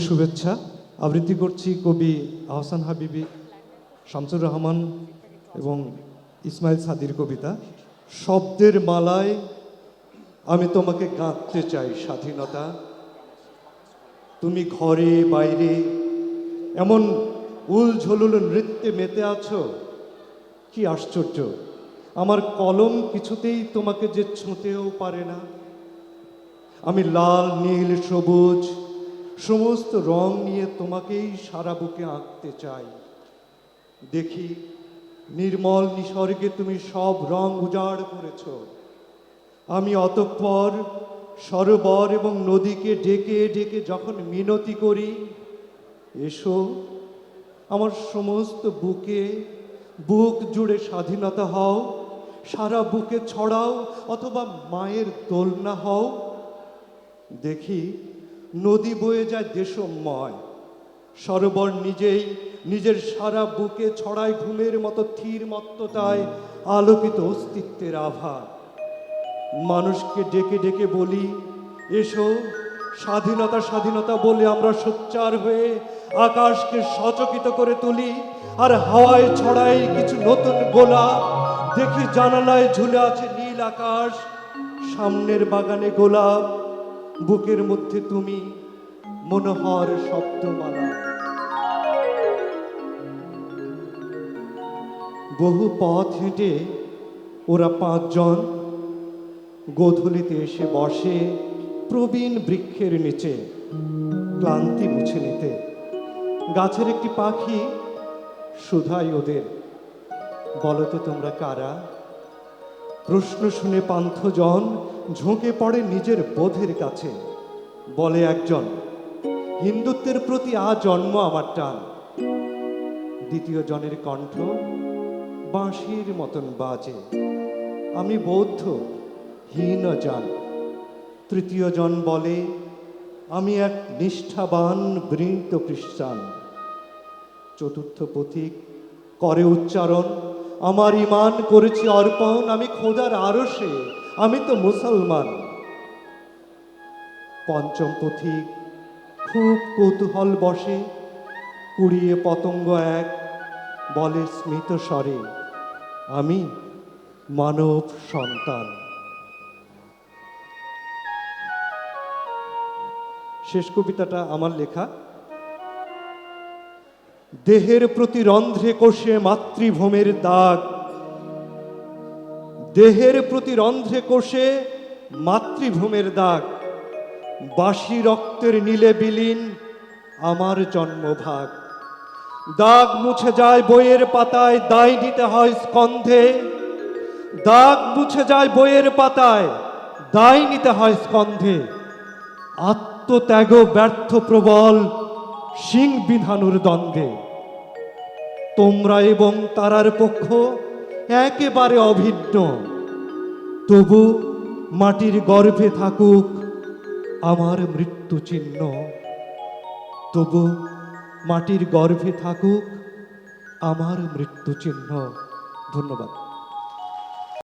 শুভেচ্ছা। আবৃত্তি করছি কবি আহসান হাবিবি, শামসুর রহমান এবং ইসমাইল সাদির কবিতা। শব্দের মালায় আমি তোমাকে গাঁথতে চাই স্বাধীনতা। তুমি ঘরে, বাইরে, এমন উল ঝলুল নৃত্যে মেতে আছো? কি আশ্চর্য! আমার কলম কিছুতেই তোমাকে যে ছুঁতেও পারে না। আমি লাল, নীল, সবুজ সমস্ত রং নিয়ে তোমাকেই সারা বুকে আঁকতে চাই। দেখি, নির্মল নিসর্গে তুমি সব রং উজাড় করেছ। আমি অতঃপর সরোবর এবং নদীকে ডেকে ডেকে যখন মিনতি করি, এসো, আমার সমস্ত বুকে বুক জুড়ে স্বাধীনতা হও, সারা বুকে ছড়াও অথবা মায়ের দোলনা হও। দেখি নদী বয়ে যায় দেশময়। সরোবর নিজেই নিজের সারা বুকে ছড়ায় ঘুমের মতো থির মত্ততায় আলোকিত অস্তিত্বের আভা মানুষকে ডেকে ডেকে বলি, এসো, স্বাধীনতা স্বাধীনতা বলে আমরা সোচ্চার হয়ে আকাশকে সচকিত করে তুলি আর হাওয়ায় ছড়াই কিছু নতুন গোলাপ দেখি জানালায় ঝুলে আছে নীল আকাশ, সামনের বাগানে গোলাপ বুকের মধ্যে তুমি মনোহর শব্দমালা বহু পথ হেঁটে ওরা পাঁচজন গোধূলিতে এসে বসে প্রবীণ বৃক্ষের নিচে ক্লান্তি মুছে নিতে। গাছের একটি পাখি শুধাই ওদের। বলো তো তোমরা কারা? প্রশ্ন শুনে পান্থজন ঝুঁকে পড়ে নিজের বোধের কাছে। বলে একজন, হিন্দুত্বের প্রতি আ জন্ম আমার টান। দ্বিতীয় জনের কণ্ঠ বাঁশির মতন বাজে। আমি বৌদ্ধ, হীন যান তৃতীয় জন বলে, আমি এক নিষ্ঠাবান বৃন্ত খ্রিস্টান। চতুর্থ পথিক করে উচ্চারণ। আমার ইমান করেছি অর্পণ, আমি খোদার আরশে, আমি তো মুসলমান। পঞ্চম পথিক, খুব কৌতূহল বসে, কুড়িয়ে পতঙ্গ এক, বলে স্মিত স্বরে, আমি মানব সন্তান। শেষ কবিতাটা আমার লেখা। দেহের প্রতি রন্ধ্রে কোষে মাতৃভূমের দাগ। দেহের প্রতি রন্ধ্রে কোষে মাতৃভূমের দাগ। বাসি রক্তের নীলে বিলীন আমার জন্মভাগ। দাগ মুছে যায় বইয়ের পাতায় দায় নিতে হয় স্কন্ধে। দাগ মুছে যায় বইয়ের পাতায় দায় নিতে হয় স্কন্ধে। আত্মত্যাগ ব্যর্থ প্রবল সিং বিধানুর দ্বন্দ্বে। তোমরা এবং তারার পক্ষ একেবারে অভিন্ন। তবু মাটির গর্ভে থাকুক আমার মৃত্যু চিহ্ন। তবু মাটির গর্ভে থাকুক আমার মৃত্যু চিহ্ন। ধন্যবাদ।